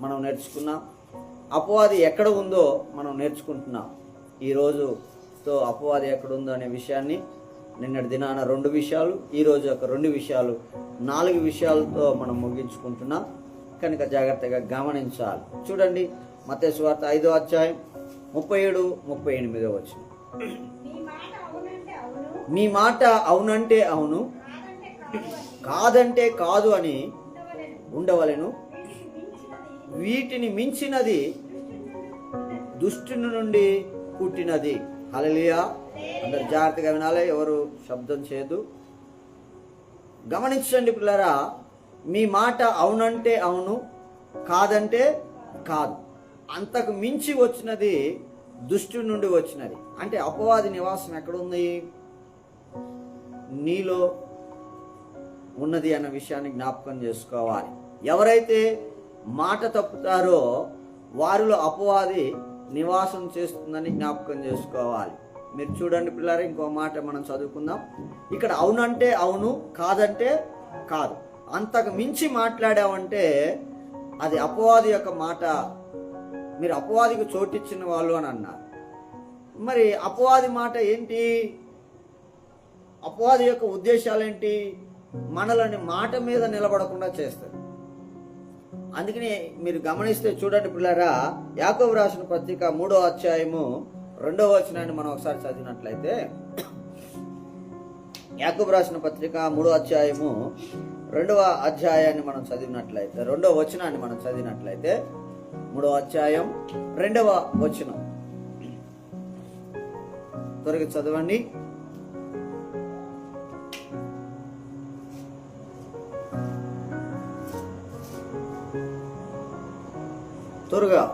మనం నేర్చుకున్నాం. అపవాది ఎక్కడ ఉందో మనం నేర్చుకుంటున్నాం. ఈ రోజుతో అపవాది ఎక్కడ ఉందో అనే విషయాన్ని నిన్నటి దినాన రెండు విషయాలు ఈ రోజు ఒక రెండు విషయాలు నాలుగు విషయాలతో మనం ముగించుకుంటున్నాం. కనుక జాగ్రత్తగా గమనించాలి. చూడండి మత వార్త ఐదో అధ్యాయం ముప్పై ఏడు ముప్పై ఎనిమిదో వచ్చిన మీ మాట అవునంటే అవును కాదంటే కాదు అని కాదంటే కాదు అని ఉండవలెను. వీటిని మించినది దుష్టిని దుష్టుని నుండి పుట్టినది. హలలియా అందరు జాగ్రత్తగా వినాలి ఎవరు శబ్దం చేయదు గమనించండి పిల్లరా మీ మాట అవునంటే అవును కాదంటే కాదు. అంతకు మించి వచ్చినది దుష్టుడి నుండి వచ్చినది. అంటే అపవాది నివాసం ఎక్కడుంది? నీలో ఉన్నది అన్న విషయాన్ని జ్ఞాపకం చేసుకోవాలి. ఎవరైతే మాట తప్పుతారో వారిలో అపవాది నివాసం చేస్తుందని జ్ఞాపకం చేసుకోవాలి. మీరు చూడండి పిల్లలు ఇంకో మాట మనం చదువుకుందాం. ఇక్కడ అవునంటే అవును కాదంటే కాదు. అంతకు మించి మాట్లాడావంటే అది అపవాది యొక్క మాట. మీరు అపవాదికి చోటిచ్చిన వాళ్ళు అని అన్నారు. మరి అపవాది మాట ఏంటి? అపవాది యొక్క ఉద్దేశాలు ఏంటి మనలని మాట మీద నిలబడకుండా చేస్తారు అందుకని మీరు గమనిస్తే చూడండి పిల్లరా యాకోబు రాసిన పత్రిక మూడో అధ్యాయము రెండో వచనాన్ని మనం ఒకసారి చదివినట్లయితే యాకోబు రాసిన పత్రిక మూడో అధ్యాయము రెండవ అధ్యాయాన్ని మనం చదివినట్లయితే రెండవ వచనాన్ని మనం చదివినట్లయితే మూడో అధ్యాయం రెండవ వచనం. త్వరగా చదవండి. మాట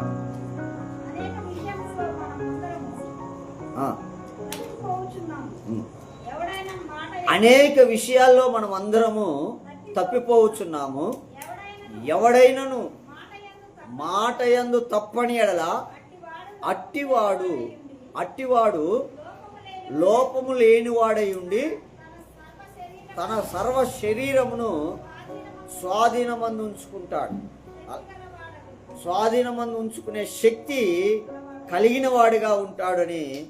అనేక విషయాల్లో మనం అందరము తప్పిపోవచ్చున్నాము. ఎవడైనను మాట యందు తప్పని ఎడల అట్టివాడు అట్టివాడు లోపము లేనివాడై ఉండి తన సర్వ శరీరమును స్వాధీనమందు ఉంచుకుంటాడు స్వాధీనమందు ఉంచుకునే శక్తి కలిగిన వాడిగా ఉంటాడని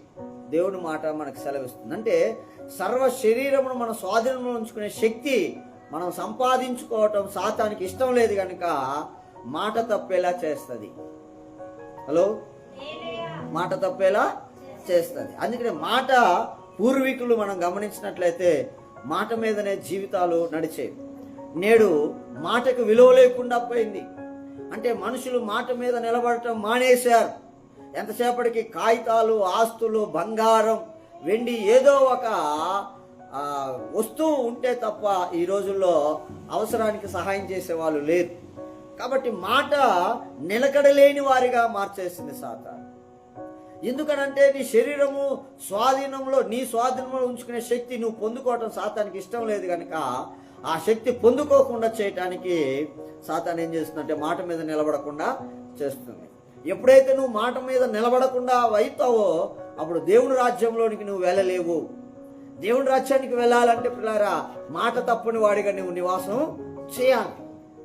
దేవుని మాట మనకు సెలవిస్తుంది. అంటే సర్వ శరీరమును మన స్వాధీనంలో ఉంచుకునే శక్తి మనం సంపాదించుకోవటం సాతానికి ఇష్టం లేదు కనుక మాట తప్పేలా చేస్తుంది. హలో? మాట తప్పేలా చేస్తుంది. అందుకనే మాట పూర్వీకులు మనం గమనించినట్లయితే మాట మీదనే జీవితాలు నడిచేవి. నేడు మాటకు విలువ లేకుండా పోయింది. అంటే మనుషులు మాట మీద నిలబడటం మానేశారు. ఎంతసేపటికి కాగితాలు ఆస్తులు బంగారం వెండి ఏదో ఒక వస్తువు ఉంటే తప్ప ఈ రోజుల్లో అవసరానికి సహాయం చేసే వాళ్ళు లేరు. కాబట్టి మాట నిలకడలేని వారిగా మార్చేసింది సాతాను. ఎందుకనంటే నీ శరీరము స్వాధీనంలో నీ స్వాధీనంలో ఉంచుకునే శక్తి నువ్వు పొందుకోవటం సాతానికి ఇష్టం లేదు కనుక ఆ శక్తి పొందుకోకుండా చేయటానికి సాతాన్ ఏం చేస్తుందంటే మాట మీద నిలబడకుండా చేస్తుంది. ఎప్పుడైతే నువ్వు మాట మీద నిలబడకుండా అవుతావో అప్పుడు దేవుని రాజ్యంలోనికి నువ్వు వెళ్ళలేవు. దేవుని రాజ్యానికి వెళ్ళాలంటే పిల్లారా మాట తప్పని వాడిగా నువ్వు నివాసం చేయాలి.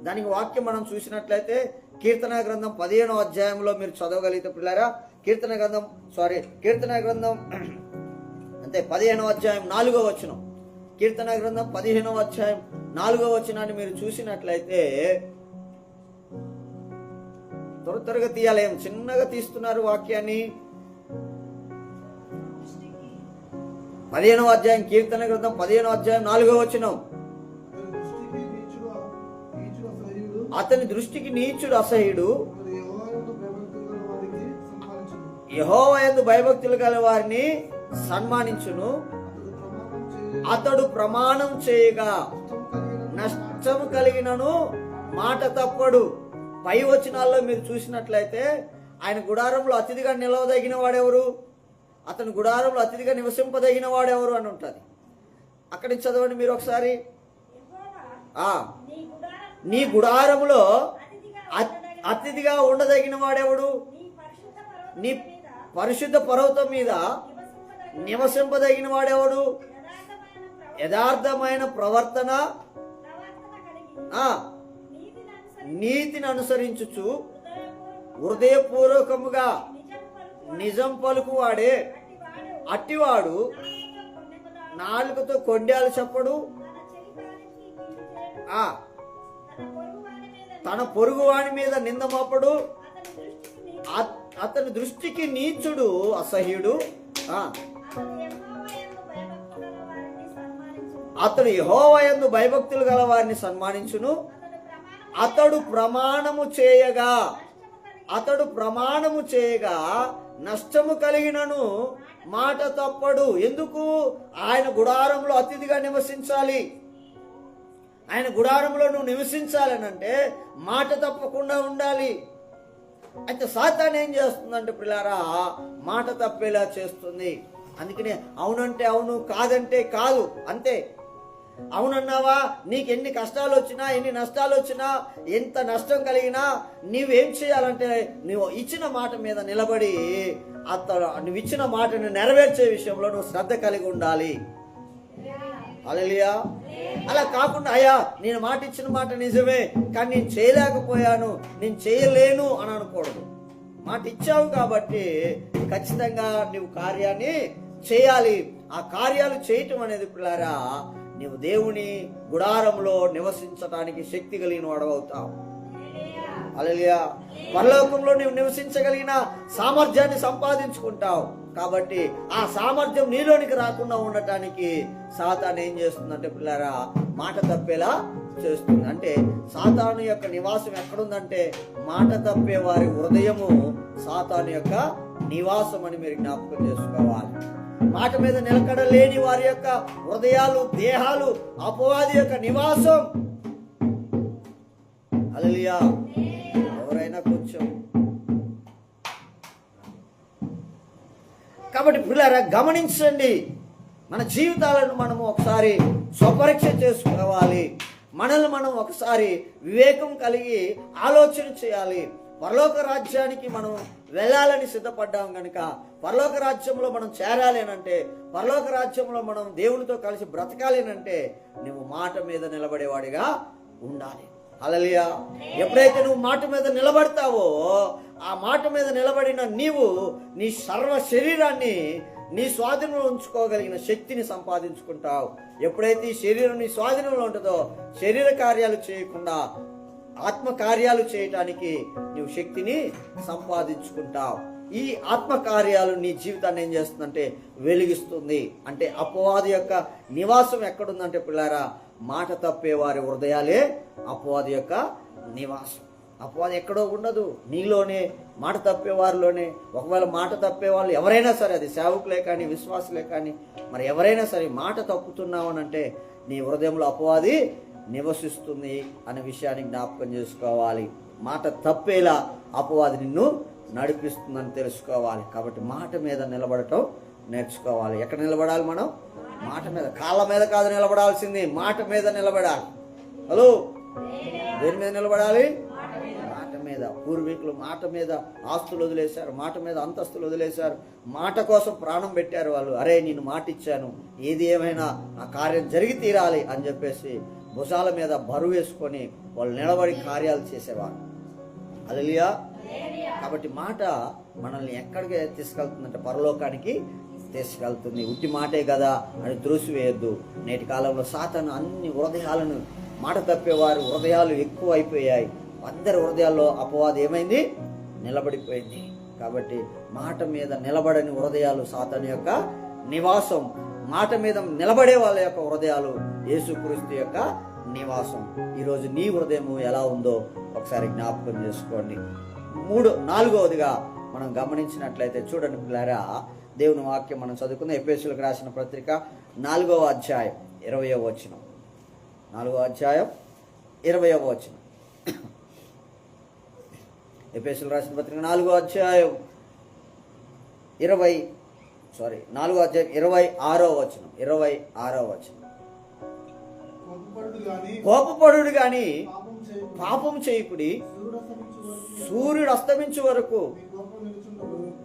దానికి వాక్యం మనం చూసినట్లయితే కీర్తన గ్రంథం పదిహేనో అధ్యాయంలో మీరు చదవగలిగితే పిల్లారా కీర్తన గ్రంథం సారీ కీర్తన గ్రంథం అంటే పదిహేనో అధ్యాయం నాలుగో వచనం. కీర్తన గ్రంథం పదిహేనో అధ్యాయం నాలుగవ వచనాన్ని మీరు చూసినట్లయితే త్వర త్వరగా తీయాలి ఏం చిన్నగా తీస్తున్నారు వాక్యాన్ని. పదిహేనో అధ్యాయం కీర్తన గ్రంథం పదిహేనో అధ్యాయం నాలుగవ వచనం. అతని దృష్టికి నీచుడు అసహ్యుడు. మరి భయభక్తులు యహోవయందు భయభక్తులు గల వారిని సన్మానించును. అతడు ప్రమాణం చేయగా నష్టం నష్టము కలిగిన కలిగినను మాట తప్పడు. పై వచనాల్లో మీరు చూసినట్లయితే ఆయన గుడారంలో అతిథిగా నిలవదగిన వాడెవరు? అతని గుడారంలో అతిథిగా నివసింపదగిన వాడెవరు అని ఉంటుంది. అక్కడి నుంచి చదవండి మీరు ఒకసారి. నీ గుడారం నీ గుడారములో అతిథిగా ఉండదగిన వాడెవడు? నీ పరిశుద్ధ పర్వతం మీద. నివసింపదగిన వాడెవడు? యథార్థమైన ప్రవ- యథార్థమైన ప్రవర్తన నీతిని అనుసరించి నీతిని అనుసరించుచు హృదయపూర్వకముగా నిజం పలుకు నిజం పలుకువాడే అట్టివాడు. నాలుగుతో కొండాలు చెప్పడు. తన చెలికానికి ఆ. తన పొరుగువాని. మీద నింద మోపడు. అతని దృష్టికి నీచుడు అసహ్యుడు. ఆ, అతడు యహోవయందు భయభక్తులు గల వారిని సన్మానించును. అతడు ప్రమాణము చేయగా అతడు ప్రమాణము చేయగా నష్టము కలిగినను మాట తప్పడు. ఎందుకు? ఆయన గుడారంలో అతిథిగా నివసించాలి. ఆయన గుడారంలో నువ్వు నివసించాలనంటే మాట తప్పకుండా ఉండాలి. అయితే సాతాన్ ఏం చేస్తుందంటే పిల్లారా మాట తప్పేలా చేస్తుంది. అందుకనే అవునంటే అవును కాదంటే కాదు అంతే. అవునన్నావా? నీకు ఎన్ని కష్టాలు వచ్చినా ఎన్ని నష్టాలు వచ్చినా ఎంత నష్టం కలిగినా నువ్వేం చేయాలంటే నువ్వు ఇచ్చిన మాట మీద నిలబడి అతను నువ్వు ఇచ్చిన మాటను నెరవేర్చే విషయంలో నువ్వు శ్రద్ధ కలిగి ఉండాలి. అలలియా అలా కాకుండా అయ్యా నేను మాట ఇచ్చిన మాట నిజమే కానీ నేను చేయలేకపోయాను నేను చేయలేను అని అనకూడదు. మాట ఇచ్చావు కాబట్టి ఖచ్చితంగా నువ్వు కార్యాన్ని చేయాలి. ఆ కార్యాలు చేయటం అనేది పిల్లారా నీవు దేవుని గుడారంలో నివసించడానికి శక్తి కలిగిన వాడవుతావు అలలియా పరలోకంలో నీవు నివసించగలిగిన సామర్థ్యాన్ని సంపాదించుకుంటావు. కాబట్టి ఆ సామర్థ్యం నీలోనికి రాకుండా ఉండటానికి సాతాను ఏం చేస్తుందంటే పిల్లారా మాట తప్పేలా చేస్తుంది. అంటే సాతాను యొక్క నివాసం ఎక్కడుందంటే మాట తప్పే వారి హృదయము సాతాను యొక్క నివాసం అని మీరు జ్ఞాపకం చేసుకోవాలి. మాట మీద నిలకడ లేని వారి యొక్క హృదయాలు దేహాలు అపవాది యొక్క నివాసం. అలలియా ఎవరైనా కొంచెం. కాబట్టి పిల్లరా గమనించండి. మన జీవితాలను మనము ఒకసారి స్వపరీక్ష చేసుకోవాలి. మనల్ని మనం ఒకసారి వివేకం కలిగి ఆలోచన చేయాలి. పరలోక రాజ్యానికి మనం వెళ్ళాలని సిద్ధపడ్డాం కనుక పరలోక రాజ్యంలో మనం చేరాలేనంటే పరలోక రాజ్యంలో మనం దేవునితో కలిసి బ్రతకాలేనంటే నువ్వు మాట మీద నిలబడేవాడిగా ఉండాలి. అలలియా ఎప్పుడైతే నువ్వు మాట మీద నిలబడతావో ఆ మాట మీద నిలబడిన నీవు నీ సర్వ శరీరాన్ని నీ స్వాధీనంలో ఉంచుకోగలిగిన శక్తిని సంపాదించుకుంటావు. ఎప్పుడైతే ఈ శరీరం నీ స్వాధీనంలో ఉంటుందో శరీర కార్యాలు చేయకుండా ఆత్మకార్యాలు చేయటానికి నీవు శక్తిని సంపాదించుకుంటావు. ఈ ఆత్మకార్యాలు నీ జీవితాన్ని ఏం చేస్తుందంటే వెలిగిస్తుంది. అంటే అపవాది యొక్క నివాసం ఎక్కడుందంటే పిల్లారా మాట తప్పే వారి హృదయాలే అపవాది యొక్క నివాసం. అపవాది ఎక్కడో ఉండదు. నీలోనే మాట తప్పే వారిలోనే. ఒకవేళ మాట తప్పే వాళ్ళు ఎవరైనా సరే అది సేవకులే కానీ విశ్వాసులే కానీ మరి ఎవరైనా సరే మాట తప్పుతున్నావు అని అంటే నీ హృదయంలో అపవాది నివసిస్తుంది అనే విషయాన్ని జ్ఞాపకం చేసుకోవాలి. మాట తప్పేలా అపవాది నిన్ను నడిపిస్తుందని తెలుసుకోవాలి. కాబట్టి మాట మీద నిలబడటం నేర్చుకోవాలి. ఎక్కడ నిలబడాలి మనం? మాట మీద కాళ్ళ మీద కాదు నిలబడాల్సింది. మాట మీద నిలబడాలి. హలో? దేని మీద నిలబడాలి? మాట మీద. పూర్వీకులు మాట మీద ఆస్తులు వదిలేశారు. మాట మీద అంతస్తులు వదిలేశారు. మాట కోసం ప్రాణం పెట్టారు వాళ్ళు. అరే నేను మాట ఇచ్చాను ఏది ఏమైనా ఆ కార్యం జరిగి తీరాలి అని చెప్పేసి భుజాల మీద బరువు వేసుకొని వాళ్ళు నిలబడి కార్యాలు చేసేవారు. అలలియా కాబట్టి మాట మనల్ని ఎక్కడికి తీసుకెళ్తుందంటే పరలోకానికి తీసుకెళ్తుంది. ఉట్టి మాటే కదా అని త్రోసివేయద్దు నేటి కాలంలో సాతను అన్ని హృదయాలను మాట తప్పేవారు. హృదయాలు ఎక్కువ అయిపోయాయి అందరి హృదయాల్లో అపవాదం ఏమైంది? నిలబడిపోయింది. కాబట్టి మాట మీద నిలబడని హృదయాలు సాతను యొక్క నివాసం. మాట మీద నిలబడే వాళ్ళ యొక్క హృదయాలు యేసుక్రీస్తు యొక్క నివాసం. ఈరోజు నీ హృదయం ఎలా ఉందో ఒకసారి జ్ఞాపకం చేసుకోండి. మూడు నాలుగవదిగా మనం గమనించినట్లయితే చూడండి పిల్లారా దేవుని వాక్యం మనం చదువుకున్న ఎపేసులకు రాసిన పత్రిక నాలుగవ అధ్యాయం ఇరవయవ వచనం. నాలుగవ అధ్యాయం ఇరవయవ వచనం. ఎపేసులు రాసిన పత్రిక నాలుగో అధ్యాయం ఇరవై సారీ నాలుగో అధ్యాయం ఇరవై ఆరో వచనం ఇరవై ఆరో వచనం కోపపడుడు గాని పాపం చేయకు. పాపం చేయకుడి సూర్యుడు అస్తమించు వరకు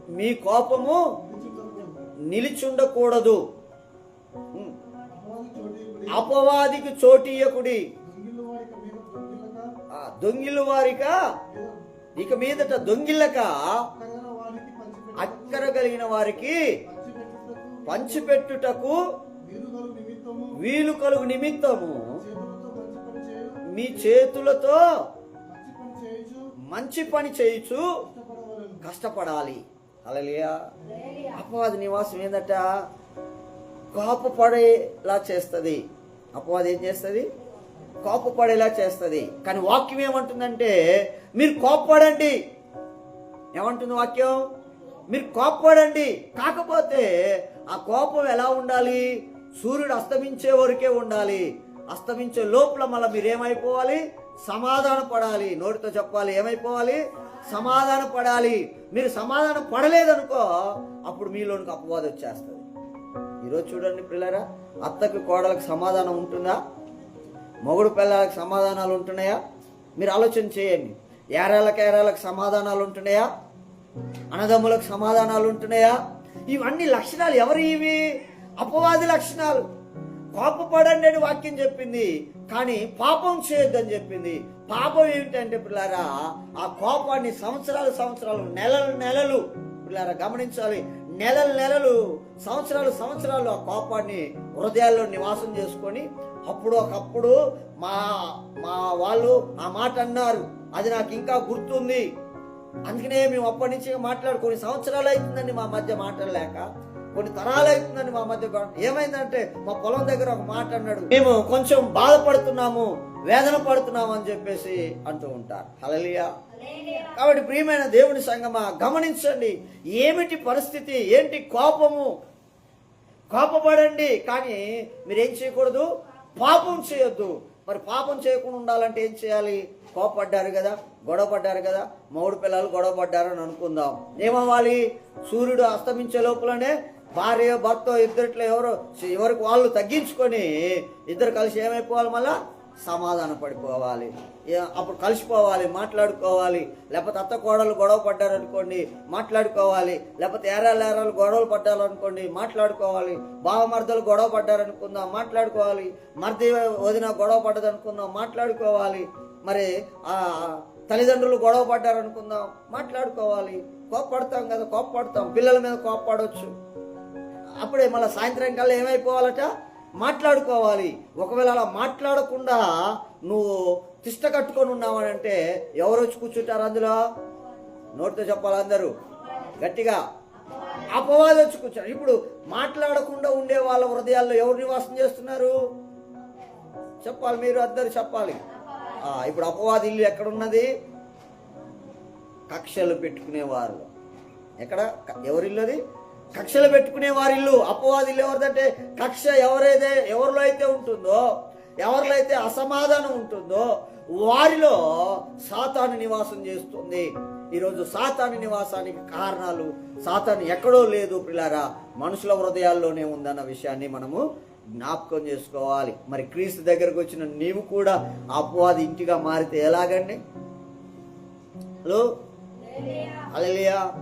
మీ కోపము నిలుచుండకూడదు. అపవాదికి. చోటీయకుడి దొంగిలు వారిక ఇక మీదట పంచిపెట్టు అక్కర కలిగిన వారికి పంచిపెట్టుటకు వీలు కలుగు నిమిత్తము మీ చేతులతో మంచి పని చేయుచు కష్టపడాలి. అలలియా అపవాది నివాసం ఏందట? కోపపడేలా చేస్తుంది. అపవాది ఏం చేస్తుంది? కోపపడేలా చేస్తుంది. కానీ వాక్యం ఏమంటుందంటే మీరు కోపపడండి. ఏమంటుంది వాక్యం? మీరు కోపపడండి. కాకపోతే ఆ కోపం ఎలా ఉండాలి? సూర్యుడు అస్తమించే వరకే ఉండాలి. అస్తమించే లోపల మళ్ళీ మీరు ఏమైపోవాలి? సమాధాన పడాలి. నోటితో చెప్పాలి ఏమైపోవాలి? సమాధాన పడాలి. మీరు సమాధానం పడలేదనుకో అప్పుడు మీలోనికి అపవాదం వచ్చేస్తుంది. ఈరోజు చూడండి పిల్లరా అత్తకి కోడలకు సమాధానం ఉంటుందా? మొగుడు పిల్లలకు సమాధానాలు ఉంటున్నాయా? మీరు ఆలోచన చేయండి. ఏరాలకు ఏరాలకు సమాధానాలు ఉంటున్నాయా? అన్నదమ్ములకు సమాధానాలు ఉంటున్నాయా? ఇవన్నీ లక్షణాలు ఎవరు ఇవి? అపవాది లక్షణాలు. కోపపడండి అని వాక్యం చెప్పింది. కానీ పాపం చేయొద్దని చెప్పింది. పాపం ఏమిటంటే పిల్లారా ఆ కోపాన్ని సంవత్సరాలు సంవత్సరాలు నెలలు నెలలు పిల్లారా గమనించాలి. నెలలు నెలలు సంవత్సరాలు సంవత్సరాలు ఆ కోపాన్ని హృదయాల్లో నివాసం చేసుకొని అప్పుడు ఒకప్పుడు మా మా వాళ్ళు ఆ మాట అన్నారు. అది నాకు ఇంకా గుర్తుంది. అందుకనే మేము అప్పటి నుంచి మాట్లాడు కొన్ని సంవత్సరాలు అవుతుందండి మా మధ్య మాట్లాడలేక కొన్ని తరాలు అవుతుందండి మా మధ్య ఏమైందంటే మా పొలం దగ్గర ఒక మాట అన్నాడు మేము కొంచెం బాధపడుతున్నాము వేదన పడుతున్నాము అని చెప్పేసి అంటూ ఉంటారు. హలలియా కాబట్టి ప్రియమైన దేవుని సంగమా గమనించండి ఏమిటి పరిస్థితి ఏంటి కోపము? కోపపడండి కానీ మీరేం చేయకూడదు? పాపం చేయొద్దు. మరి పాపం చేయకుండా ఉండాలంటే ఏం చేయాలి? కోపడ్డారు కదా గొడవ పడ్డారు కదా మౌడు పిల్లలు గొడవ పడ్డారని అనుకుందాం. ఏమవ్వాలి? సూర్యుడు అస్తమించే లోపలనే భార్య భర్త ఇద్దరిట్లో ఎవరు ఎవరికి వాళ్ళు తగ్గించుకొని ఇద్దరు కలిసి ఏమైపోవాలి మళ్ళా? సమాధాన పడిపోవాలి. అప్పుడు కలిసిపోవాలి మాట్లాడుకోవాలి. లేకపోతే అత్త కోడలు గొడవ పడ్డారనుకోండి మాట్లాడుకోవాలి. లేకపోతే ఏరాలు ఏరాలు గొడవలు పడ్డారు అనుకోండి మాట్లాడుకోవాలి. బావమర్దలు గొడవ పడ్డారనుకుందాం మాట్లాడుకోవాలి. మర్ది వదిన గొడవ పడ్డదనుకుందాం మాట్లాడుకోవాలి. మరి ఆ తల్లిదండ్రులు గొడవ పడ్డారు అనుకుందాం మాట్లాడుకోవాలి. కోప్పడతాం కదా కోప్పడతాం. పిల్లల మీద కోప్పడవచ్చు అప్పుడే మళ్ళీ సాయంత్రం కల్లా ఏమైపోవాలట? మాట్లాడుకోవాలి. ఒకవేళ అలా మాట్లాడకుండా నువ్వు తిష్ట కట్టుకొని ఉన్నావనంటే ఎవరు వచ్చి కూర్చుంటారు అందులో? నోటితో చెప్పాలి అందరూ. గట్టిగా. అపవాదం వచ్చి కూర్చోరు ఇప్పుడు మాట్లాడకుండా ఉండే వాళ్ళ హృదయాల్లో ఎవరు నివాసం చేస్తున్నారు? చెప్పాలి మీరు అందరు చెప్పాలి. ఇప్పుడు అపవాది ఇల్లు ఎక్కడున్నది? కక్షలు పెట్టుకునేవారు. ఎక్కడ? ఎవరిల్లు ఎవరి ఇల్లు అది కక్షలు పెట్టుకునే వారి ఇల్లు అపవాది ఇల్లు ఎవరిదంటే కక్ష ఎవరైతే ఎవరిలో అయితే ఉంటుందో ఎవరిలో అయితే అసమాధానం ఉంటుందో వారిలో సాతాను నివాసం చేస్తుంది. ఈరోజు సాతాను నివాసానికి కారణాలు సాతాను ఎక్కడో లేదు పిల్లారా మనుషుల హృదయాల్లోనే ఉందన్న విషయాన్ని మనము జ్ఞాపకం చేసుకోవాలి. మరి క్రీస్తు దగ్గరకు వచ్చిన నీవు కూడా అపవాది ఇంటిగా మారితే ఎలాగండి? హలో? అలలియా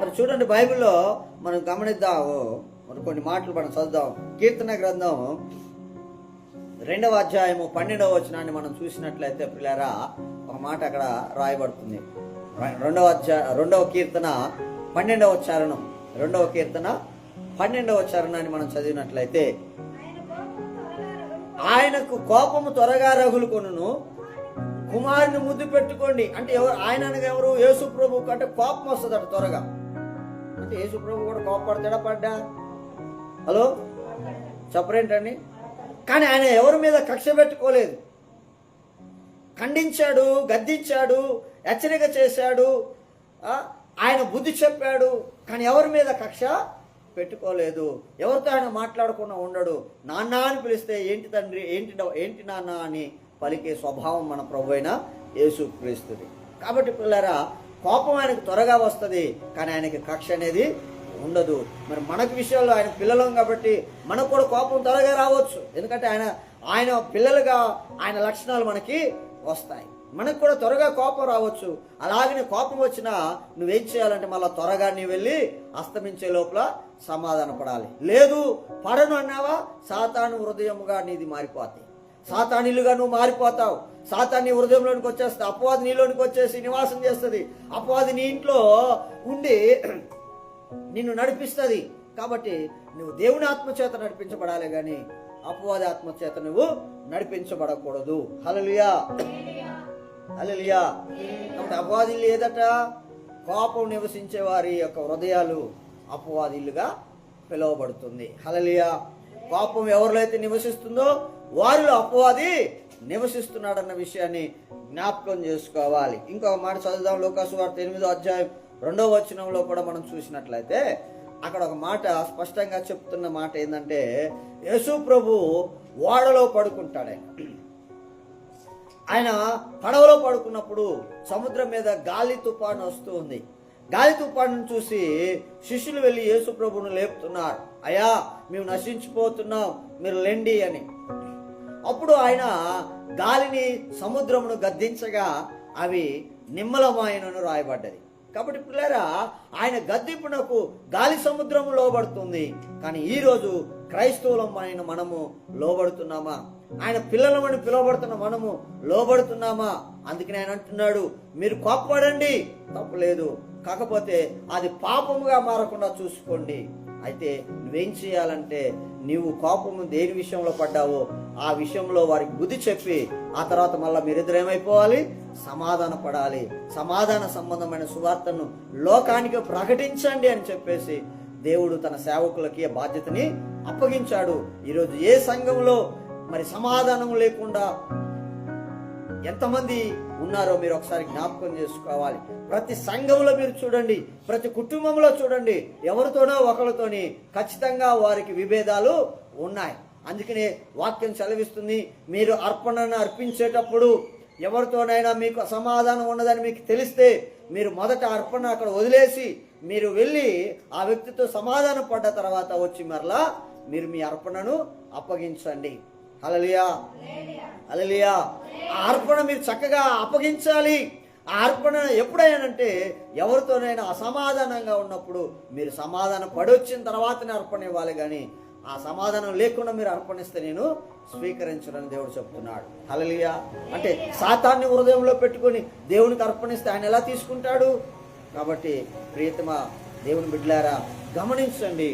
మరి చూడండి బైబిల్లో మనం గమనిద్దాము. మరి కొన్ని మాటలు మనం చదువుదాం. కీర్తన గ్రంథం రెండవ అధ్యాయము పన్నెండవ వచనాన్ని మనం చూసినట్లయితే పిల్లరా ఒక మాట అక్కడ రాయబడుతుంది. రెండవ అధ్యాయ రెండవ కీర్తన పన్నెండవ చరణం. రెండవ కీర్తన పన్నెండవ చరణాన్ని మనం చదివినట్లయితే ఆయనకు కోపము త్వరగా రగులుకొను కుమారుని ముద్దు పెట్టుకోండి. అంటే ఎవరు ఆయన అనగా ఎవరు? యేసు ప్రభు. అంటే కోపం వస్తుందట త్వరగా. అంటే యేసు ప్రభు కూడా కోపడతాడా పడ్డా? హలో? చెప్పరేంటండి? కానీ ఆయన ఎవరి మీద కక్ష పెట్టుకోలేదు. ఖండించాడు గద్దించాడు హెచ్చరిక చేశాడు ఆయన బుద్ధి చెప్పాడు కానీ ఎవరి మీద కక్ష పెట్టుకోలేదు. ఎవరితో ఆయన మాట్లాడకుండా ఉండడు. నాన్న అని పిలిస్తే ఏంటి తండ్రి ఏంటి డ- ఏంటి నాన్న అని పలికే స్వభావం మన ప్రభు అయిన యేసు క్రీస్తుది. కాబట్టి పిల్లరా కోపం ఆయనకు త్వరగా వస్తుంది కానీ ఆయనకి కక్ష అనేది ఉండదు. మరి మనకు విషయంలో ఆయన పిల్లలం కాబట్టి మనకు కూడా కోపం త్వరగా రావచ్చు. ఎందుకంటే ఆయన ఆయన పిల్లలుగా ఆయన లక్షణాలు మనకి వస్తాయి. మనకు కూడా త్వరగా కోపం రావచ్చు. అలాగనే కోపం వచ్చినా నువ్వేం చేయాలంటే మళ్ళీ త్వరగా నీ వెళ్ళి అస్తమించే లోపల సమాధాన పడాలి. లేదు పడను అన్నావా? సాతాను హృదయముగా నీది మారిపోతాయి సాతానిలుగా నువ్వు మారిపోతావు. సాతాన్ని హృదయంలోనికి వచ్చేస్తా అపవాది నీలోనికి వచ్చేసి నివాసం చేస్తుంది. అపవాది నీ ఇంట్లో ఉండి నిన్ను నడిపిస్తుంది. కాబట్టి నువ్వు దేవుని ఆత్మచేత నడిపించబడాలి కానీ అపవాది ఆత్మచేత నువ్వు నడిపించబడకూడదు. హలలియా హలలుయా కాబట్టి అపవాది లేదట. కోపం నివసించే వారి యొక్క హృదయాలు అపవాదిలుగా పిలువబడుతుంది. హలలియా కోపం ఎవరిలో అయితే నివసిస్తుందో వారిలో అపవాది నివసిస్తున్నాడన్న విషయాన్ని జ్ఞాపకం చేసుకోవాలి. ఇంకొక మాట చదువుదాం. లోకాసు వార్త ఎనిమిదో అధ్యాయం రెండో వచనంలో కూడా మనం చూసినట్లయితే అక్కడ ఒక మాట స్పష్టంగా చెప్తున్న మాట ఏంటంటే యేసు ప్రభు ఓడలో పడుకుంటాడే ఆయన పడవలో పడుకున్నప్పుడు సముద్రం మీద గాలి తుఫాను వస్తూ ఉంది. గాలి తుఫాను చూసి శిష్యులు వెళ్ళి యేసు ప్రభును లేపుతున్నారు. అయ్యా మేము నశించిపోతున్నాం మీరు లెండి అని. అప్పుడు ఆయన గాలిని సముద్రమును గద్దించగా అవి నిమ్మలమాయనను రాయబడ్డది. కాబట్టి పిల్లరా ఆయన గద్దింపునకు గాలి సముద్రము లోబడుతుంది. కానీ ఈ రోజు ఆయన మనము లోబడుతున్నామా? ఆయన పిల్లలమని పిలువబడుతున్న మనము లోబడుతున్నామా? అందుకని ఆయన అంటున్నాడు మీరు కోప్పడండి తప్పులేదు. కాకపోతే అది పాపముగా మారకుండా చూసుకోండి. అయితే నువ్వేం చేయాలంటే నీవు కోపము దేని విషయంలో పడ్డావో ఆ విషయంలో వారికి బుద్ధి చెప్పి ఆ తర్వాత మళ్ళీ మీరిద్దరు ఏమైపోవాలి? సమాధాన పడాలి. సమాధాన సంబంధమైన సువార్తను లోకానికి ప్రకటించండి అని చెప్పేసి దేవుడు తన సేవకులకి బాధ్యతని అప్పగించాడు. ఈరోజు ఏ సంఘంలో మరి సమాధానం లేకుండా ఎంతమంది ఉన్నారో మీరు ఒకసారి జ్ఞాపకం చేసుకోవాలి. ప్రతి సంఘంలో మీరు చూడండి ప్రతి కుటుంబంలో చూడండి ఎవరితోనో ఒకరితోని ఖచ్చితంగా వారికి విభేదాలు ఉన్నాయి. అందుకనే వాక్యం సెలవిస్తుంది మీరు అర్పణను అర్పించేటప్పుడు ఎవరితోనైనా మీకు అసమాధానం ఉన్నదని మీకు తెలిస్తే మీరు మొదట అర్పణ అక్కడ వదిలేసి మీరు వెళ్ళి ఆ వ్యక్తితో సమాధానం పడ్డ తర్వాత వచ్చి మరలా మీరు మీ అర్పణను అప్పగించండి. అలలియా అలలియా ఆ అర్పణ మీరు చక్కగా అప్పగించాలి. ఆ అర్పణ ఎప్పుడైనానంటే ఎవరితోనైనా అసమాధానంగా ఉన్నప్పుడు మీరు సమాధానం పడొచ్చిన తర్వాతనే అర్పణ ఇవ్వాలి కానీ ఆ సమాధానం లేకుండా మీరు అర్పణిస్తే నేను స్వీకరించడని దేవుడు చెప్తున్నాడు. హలలియా అంటే సాతాన్ని హృదయంలో పెట్టుకొని దేవునికి అర్పణిస్తే ఆయన ఎలా తీసుకుంటాడు? కాబట్టి ప్రియతమ దేవుని బిడ్డలారా గమనించండి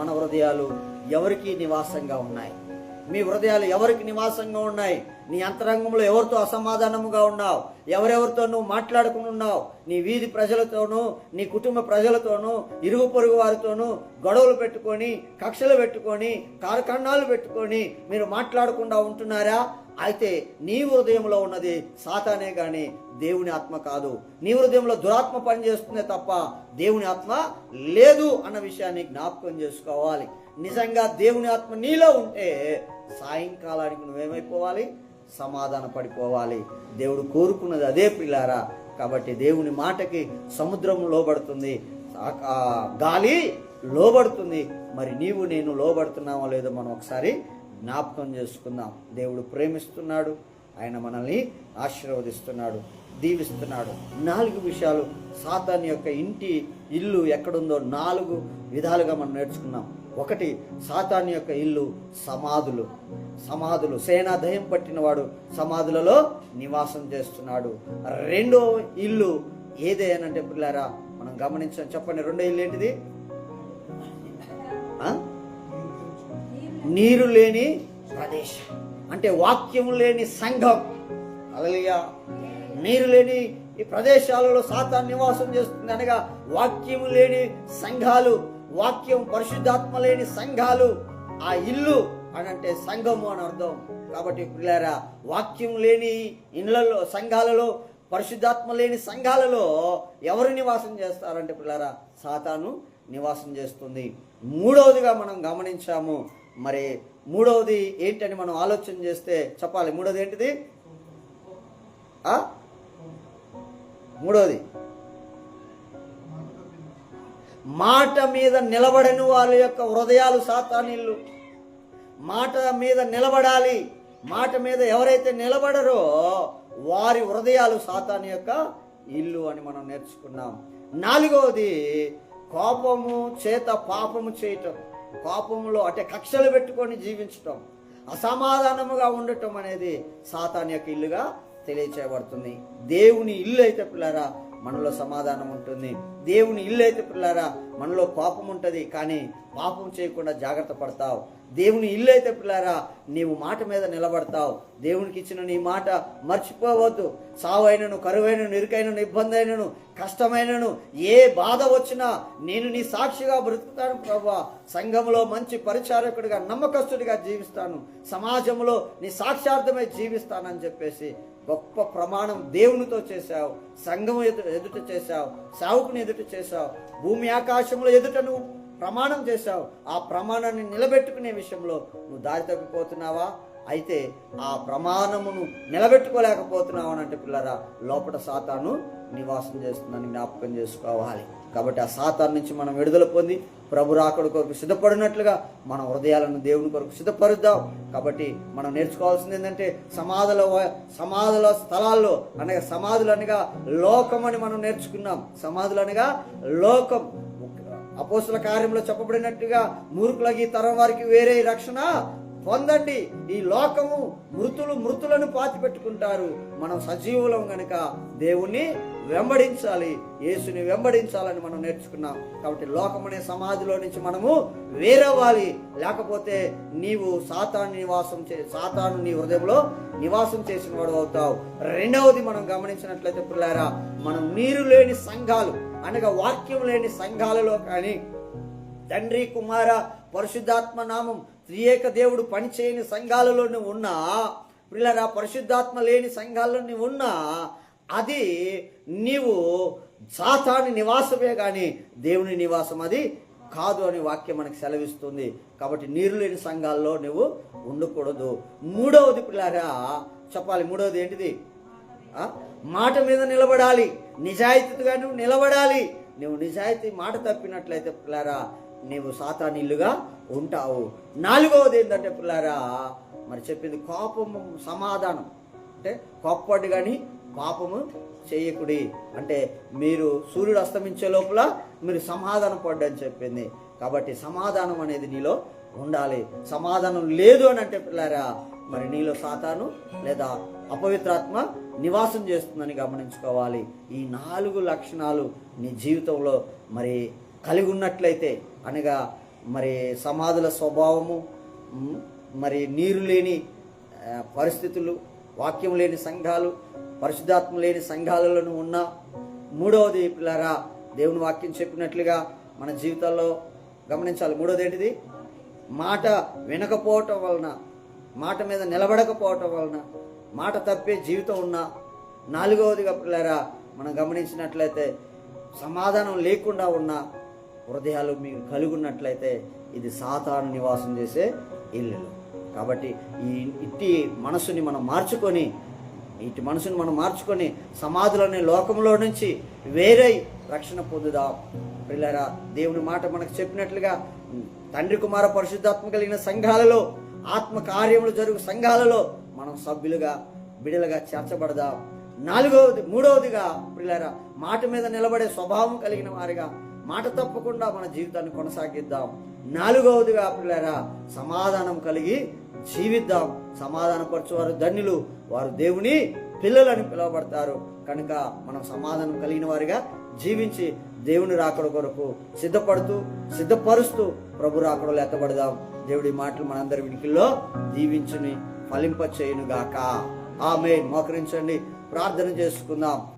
మన హృదయాలు ఎవరికి నివాసంగా ఉన్నాయి. మీ హృదయాలు ఎవరికి నివాసంగా ఉన్నాయి? నీ అంతరంగంలో ఎవరితో అసమాధానముగా ఉన్నావు? ఎవరెవరితో నువ్వు మాట్లాడుకుని ఉన్నావు? నీ వీధి ప్రజలతోనూ నీ కుటుంబ ప్రజలతోనూ ఇరుగు పొరుగు వారితోనూ గొడవలు పెట్టుకొని కక్షలు పెట్టుకొని కార్ఖండాలు పెట్టుకొని మీరు మాట్లాడకుండా ఉంటున్నారా? అయితే నీ హృదయంలో ఉన్నది సాతానే కానీ దేవుని ఆత్మ కాదు. నీ హృదయంలో దురాత్మ పనిచేస్తుందే తప్ప దేవుని ఆత్మ లేదు అన్న విషయాన్ని జ్ఞాపకం చేసుకోవాలి. నిజంగా దేవుని ఆత్మ నీలో ఉంటే సాయంకాలానికి నువ్వేమైపోవాలి? సమాధాన పడిపోవాలి. దేవుడు కోరుకున్నది అదే పిల్లారా. కాబట్టి దేవుని మాటకి సముద్రం లోబడుతుంది. గాలి లోబడుతుంది. మరి నీవు నేను లోబడుతున్నామో లేదో మనం ఒకసారి జ్ఞాపకం చేసుకుందాం. దేవుడు ప్రేమిస్తున్నాడు. ఆయన మనల్ని ఆశీర్వదిస్తున్నాడు. దీవిస్తున్నాడు. నాలుగు విషయాలు సాతాన్ యొక్క ఇంటి ఇల్లు ఎక్కడుందో నాలుగు విధాలుగా మనం నేర్చుకున్నాం ఒకటి సాతాన్ యొక్క ఇల్లు సమాధులు. సమాధులు. సేనా దయం పట్టినవాడు సమాధులలో నివాసం చేస్తున్నాడు. రెండో ఇల్లు ఏదేనంటే పిల్లారా మనం గమనించాం. చెప్పండి రెండో ఇల్లు ఏంటిది? నీరు లేని ప్రదేశం. అంటే వాక్యం లేని సంఘం. అలలియా నీరు లేని ఈ ప్రదేశాలలో సాతాన్ నివాసం చేస్తుంది అనగా వాక్యం లేని సంఘాలు. వాక్యం పరిశుద్ధాత్మ లేని సంఘాలు ఆ ఇల్లు అని అంటే సంఘము అని అర్థం. కాబట్టి పిల్లారా వాక్యం లేని ఇళ్ళలో సంఘాలలో పరిశుద్ధాత్మ లేని సంఘాలలో ఎవరు నివాసం చేస్తారంటే పిల్లారా సాతాను నివాసం చేస్తుంది. మూడవదిగా మనం గమనించాము. మరి మూడవది ఏంటని మనం ఆలోచన చేస్తే చెప్పాలి. మూడవది ఏంటిది? మూడవది. మాట మీద నిలబడని వాళ్ళ యొక్క హృదయాలు సాతానీళ్ళు. మాట మీద నిలబడాలి. మాట మీద ఎవరైతే నిలబడరో వారి హృదయాలు సాతాని యొక్క ఇల్లు అని మనం నేర్చుకున్నాం. నాలుగవది కోపము చేత పాపము చేయటం. కోపములో అంటే కక్షలు పెట్టుకొని జీవించటం. అసమాధానముగా ఉండటం అనేది సాతాన్ యొక్క ఇల్లుగా తెలియచేయబడుతుంది. దేవుని ఇల్లు అయితే పిల్లరా మనలో సమాధానం ఉంటుంది. దేవుని ఇల్లు అయితే పిల్లారా మనలో పాపం ఉంటుంది కానీ పాపం చేయకుండా జాగ్రత్త పడతావు. దేవుని ఇల్లు అయితే పిల్లారా నీవు మాట మీద నిలబడతావు. దేవునికి ఇచ్చిన నీ మాట మర్చిపోవద్దు. సావైనను కరువైనను ఇరుకైనను ఇబ్బంది అయినను కష్టమైనను ఏ బాధ వచ్చినా నేను నీ సాక్షిగా బ్రతుకుతాను ప్రభా. సంఘంలో మంచి పరిచారకుడిగా నమ్మకస్తుడిగా జీవిస్తాను. సమాజంలో నీ సాక్షార్థమై జీవిస్తానని చెప్పేసి గొప్ప ప్రమాణం దేవునితో చేశావు సంఘం ఎదుట ఎదుట చేశావు సావుకుని ఎదుట చేశావు భూమి ఆకాశంలో ఎదుట నువ్వు ప్రమాణం చేశావు. ఆ ప్రమాణాన్ని నిలబెట్టుకునే విషయంలో నువ్వు దారి తప్పిపోతున్నావా? అయితే ఆ ప్రమాణమును నిలబెట్టుకోలేకపోతున్నావు అని అంటే పిల్లరా లోపల సాతాను నివాసం చేస్తుందని జ్ఞాపకం చేసుకోవాలి. కాబట్టి ఆ సాతాన్ నుంచి మనం విడుదల పొంది ప్రభు రాకడ కొరకు సిద్ధపడినట్లుగా మన హృదయాలను దేవుని కొరకు సిద్ధపరుద్దాం. కాబట్టి మనం నేర్చుకోవాల్సింది ఏంటంటే సమాధుల సమాధుల స్థలాల్లో అనగా సమాధులు అనగా లోకం అని మనం నేర్చుకున్నాం. సమాధులు అనగా లోకం అపోసుల కార్యంలో చెప్పబడినట్టుగా మూర్ఖులకి తరం వారికి వేరే రక్షణ పొందండి. ఈ లోకము మృతులు మృతులను పాతి పెట్టుకుంటారు మనం సజీవులం గనక దేవుణ్ణి వెంబడించాలి. యేసుని వెంబడించాలని మనం నేర్చుకున్నాం. కాబట్టి లోకమనే అనే సమాధిలో నుంచి మనము వేరవ్వాలి. లేకపోతే నీవు సాతాను నివాసం చే సాతాను నీ హృదయంలో నివాసం చేసిన వాడు అవుతావు. రెండవది మనం గమనించినట్లయితే పిల్లారా మనం నీరు లేని సంఘాలు అనగా వాక్యం లేని సంఘాలలో కానీ తండ్రి కుమార పరిశుద్ధాత్మ నామం త్రియేక దేవుడు పనిచేయని సంఘాలలో నువ్వు ఉన్నా పిల్లరా పరిశుద్ధాత్మ లేని సంఘాల్లో నువ్వు ఉన్నా అది నీవు సాతాని నివాసమే కానీ దేవుని నివాసం అది కాదు అని వాక్యం మనకు సెలవిస్తుంది. కాబట్టి నీరు లేని సంఘాల్లో నువ్వు ఉండకూడదు. మూడవది పిల్లారా చెప్పాలి మూడవది ఏంటిది? మాట మీద నిలబడాలి. నిజాయితీగా నువ్వు నిలబడాలి. నువ్వు నిజాయితీ మాట తప్పినట్లయితే పిల్లారా నీవు సాతాన్ ఉంటావు. నాలుగవది ఏంటంటే పిల్లారా మరి చెప్పింది కోపము సమాధానం. అంటే కోప్పటి కానీ పాపము చేయకుడి. అంటే మీరు సూర్యుడు అస్తమించే లోపల మీరు సమాధానం పడ్డని చెప్పింది. కాబట్టి సమాధానం అనేది నీలో ఉండాలి. సమాధానం లేదు అని అంటే పిల్లారా మరి నీలో సాతాను లేదా అపవిత్రాత్మ నివాసం చేస్తుందని గమనించుకోవాలి. ఈ నాలుగు లక్షణాలు నీ జీవితంలో మరి కలిగి ఉన్నట్లయితే అనగా మరి సమాధుల స్వభావము మరి నీరు లేని పరిస్థితులు వాక్యం లేని సంఘాలు పరిశుద్ధాత్మ లేని సంఘాలలో ఉన్న ఉన్నా మూడవది పిల్లరా దేవుని వాక్యం చెప్పినట్లుగా మన జీవితాల్లో గమనించాలి. మూడోది ఏంటిది? మాట వినకపోవటం వలన మాట మీద నిలబడకపోవటం వలన మాట తప్పే జీవితం ఉన్న నాలుగవదిగా పిల్లరా మనం గమనించినట్లయితే సమాధానం లేకుండా ఉన్న హృదయాలు మీకు కలిగి ఉన్నట్లయితే ఇది సాతాను నివాసం చేసే ఇల్లు. కాబట్టి ఈ ఇట్టి మనసుని మనం మార్చుకొని ఇటు మనసుని మనం మార్చుకొని సమాధులనే లోకంలో నుంచి వేరే రక్షణ పొందుదాం. పిల్లరా దేవుని మాట మనకు చెప్పినట్లుగా తండ్రి కుమార పరిశుద్ధాత్మ కలిగిన సంఘాలలో ఆత్మ కార్యములు జరుగు సంఘాలలో మనం సభ్యులుగా బిడలుగా చేర్చబడదాం. నాలుగవది మూడవదిగా పిల్లరా మాట మీద నిలబడే స్వభావం కలిగిన వారిగా మాట తప్పకుండా మన జీవితాన్ని కొనసాగిద్దాం. నాలుగవదిగా పిల్లరా సమాధానం కలిగి జీవిద్దాం. సమాధానపరచువారు ధన్యులు. వారు దేవుని పిల్లలని పిలువబడతారు. కనుక మనం సమాధానం కలిగిన వారిగా జీవించి దేవుని రాకడ కొరకు సిద్ధపడుతూ సిద్ధపరుస్తూ ప్రభు రాకడలో ఎత్తబడదాం. దేవుడి మాటలు మనందరి వినికిల్లో దీవించుని ఫలింప చేయునుగాక ఆమె మోకరించండి. ప్రార్థన చేసుకుందాం.